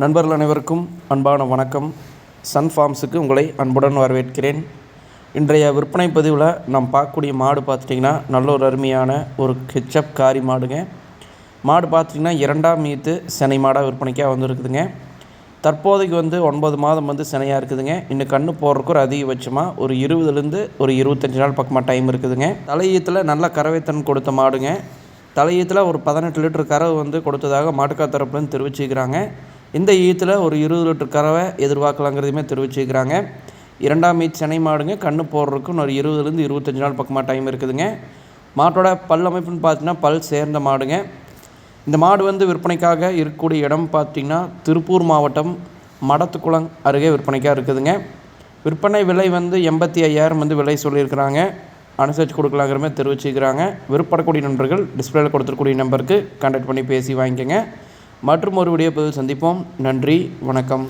நண்பர்கள் அனைவருக்கும் அன்பான வணக்கம். சன் ஃபார்ம்ஸுக்கு உங்களை அன்புடன் வரவேற்கிறேன். இன்றைய விற்பனை பதிவில் நாம் பார்க்கக்கூடிய மாடு பார்த்துட்டிங்கன்னா நல்ல ஒரு அருமையான ஒரு ஹெச்அப் காரி மாடுங்க. மாடு பார்த்திங்கன்னா இரண்டாம் மீத்து சினை மாடாக விற்பனைக்காக வந்துருக்குதுங்க. தற்போதைக்கு வந்து ஒன்பது மாதம் வந்து சினையாக இருக்குதுங்க. இன்னும் கண்ணு போடுறதுக்கு ஒரு அதிகபட்சமாக ஒரு இருபதுலேருந்து ஒரு இருபத்தஞ்சி நாள் பக்கமாக டைம் இருக்குதுங்க. தலையீத்தில் நல்ல கறவைத்தன் கொடுத்த மாடுங்க. தலையீத்தில் ஒரு பதினெட்டு லிட்டர் கறவு வந்து கொடுத்ததாக மாட்டுக்கா தரப்புலேருந்து தெரிவிச்சுக்கிறாங்க இந்த ஈத்தில் ஒரு இருபது லிட்டர் கறவை எதிர்பார்க்கலாங்கிறதையுமே தெரிவிச்சுக்கிறாங்க இரண்டாம் ஈத் சென்னை மாடுங்க கண்ணு போடுறதுக்கு ஒரு இருபதுலேருந்து இருபத்தஞ்சி நாள் பக்கமாக டைம் இருக்குதுங்க. மாட்டோட பல் அமைப்புன்னு பார்த்தீங்கன்னா பல் சேர்ந்த மாடுங்க. இந்த மாடு வந்து விற்பனைக்காக இருக்கக்கூடிய இடம் பார்த்திங்கன்னா திருப்பூர் மாவட்டம் மடத்துக்குளம் அருகே விற்பனைக்காக இருக்குதுங்க. விற்பனை விலை வந்து எண்பத்தி ஐயாயிரம் வந்து விலை சொல்லியிருக்கிறாங்க. அனுசரித்து கொடுக்கலாங்கிற மாதிரி தெரிவிச்சுக்கிறாங்க விருப்பப்படக்கூடிய நண்பர்கள் டிஸ்பிளேயில் கொடுத்துருக்கூடிய நம்பருக்கு கான்டாக்ட் பண்ணி பேசி வாங்கிக்கோங்க. மற்றும் ஒரு வீடியோ சந்திப்போம். நன்றி வணக்கம்.